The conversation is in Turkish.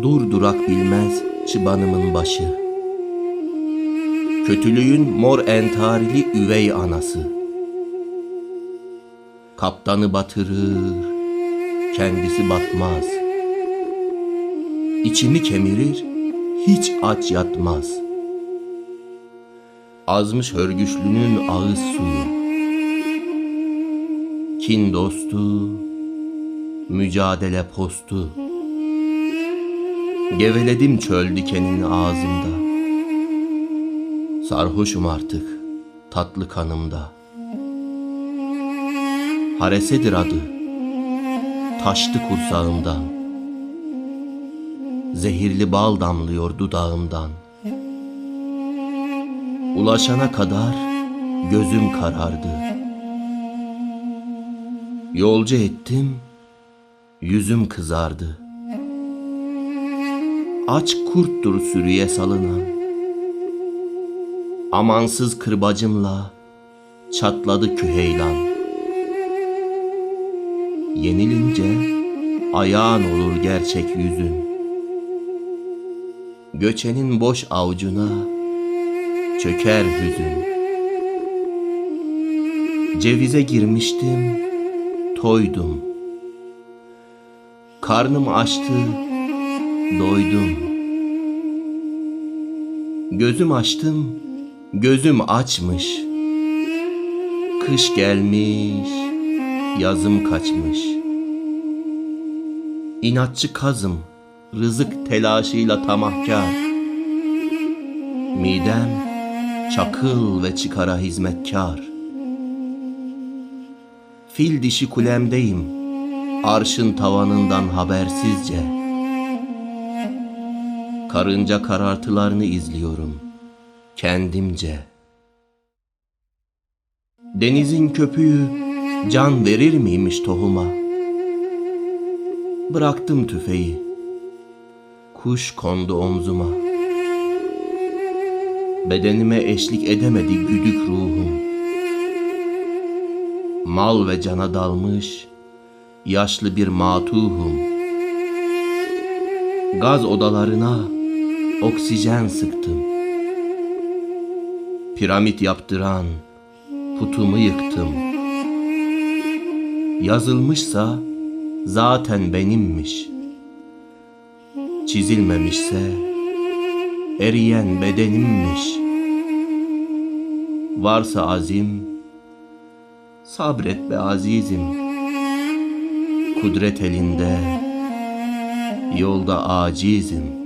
Dur durak bilmez çıbanımın başı. Kötülüğün mor entarili üvey anası. Kaptanı batırır, kendisi batmaz. İçimi kemirir, hiç aç yatmaz. Azmış hörgüçlünün ağız suyu. Kin dostu, mücadele postu. Geveledim çöl dikeninin ağzında. Sarhoşum artık tatlı kanımda. Haresedir adı, taştı kursağımdan. Zehirli bal damlıyor dudağımdan. Ulaşana kadar gözüm karardı. Yolcu ettim, yüzüm kızardı. Aç kurttur sürüye salınan. Amansız kırbacımla çatladı küheylan. Yenilince ayağın olur gerçek yüzün. Göçenin boş avucuna çöker hüzün. Cevize girmiştim, toydum. Karnım açtı, doydum. Gözüm açtım, gözüm açmış. Kış gelmiş, yazım kaçmış. İnatçı kazım, rızık telaşıyla tamahkar. Midem çakıl ve çıkara hizmetkar. Fil dişi kulemdeyim, arşın tavanından habersizce. Karınca karartılarını izliyorum, kendimce. Denizin köpüğü can verir miymiş tohuma? Bıraktım tüfeği, kuş kondu omzuma. Bedenime eşlik edemedi güdük ruhum. Mal ve cana dalmış yaşlı bir matuhum. Gaz odalarına oksijen sıktım. Piramit yaptıran putumu yıktım. Yazılmışsa zaten benimmiş. Çizilmemişse eriyen bedenimmiş. Varsa azim, sabret be azizim. Kudret elinde, yolda acizim.''